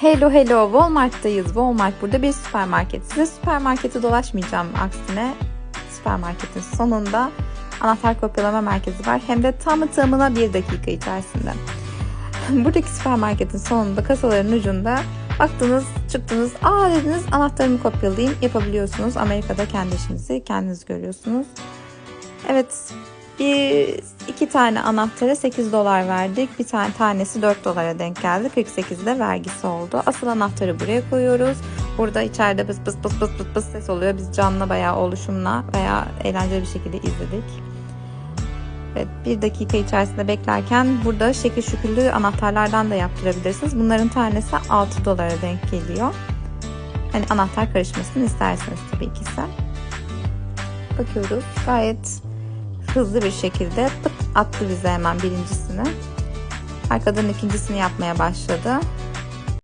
Hello hello Walmart'tayız. Walmart burada bir süpermarket. Size süpermarketi dolaşmayacağım aksine süpermarketin sonunda anahtar kopyalama merkezi var. Hem de tamı tamına bir dakika içerisinde. Buradaki süpermarketin sonunda kasaların ucunda baktınız çıktınız aa dediniz anahtarımı kopyalayayım yapabiliyorsunuz. Amerika'da kendi işinizi kendiniz görüyorsunuz. Evet bir iki tane anahtara 8 dolar verdik. Bir tane tanesi 4 dolara denk geldi. 48 de vergisi oldu. Asıl anahtarı buraya koyuyoruz. Burada içeride bıs bıs bıs bıs bıs bıs ses oluyor. Biz canlı bayağı oluşumla veya eğlenceli bir şekilde izledik. Evet, bir dakika içerisinde beklerken burada şekil şükürlü anahtarlardan da yaptırabilirsiniz. Bunların tanesi 6 dolara denk geliyor. Hani anahtar karışmasını isterseniz tabii ki ise. Bakıyoruz. Gayet hızlı bir şekilde pıt attı bize hemen birincisini. Arkadan ikincisini yapmaya başladı.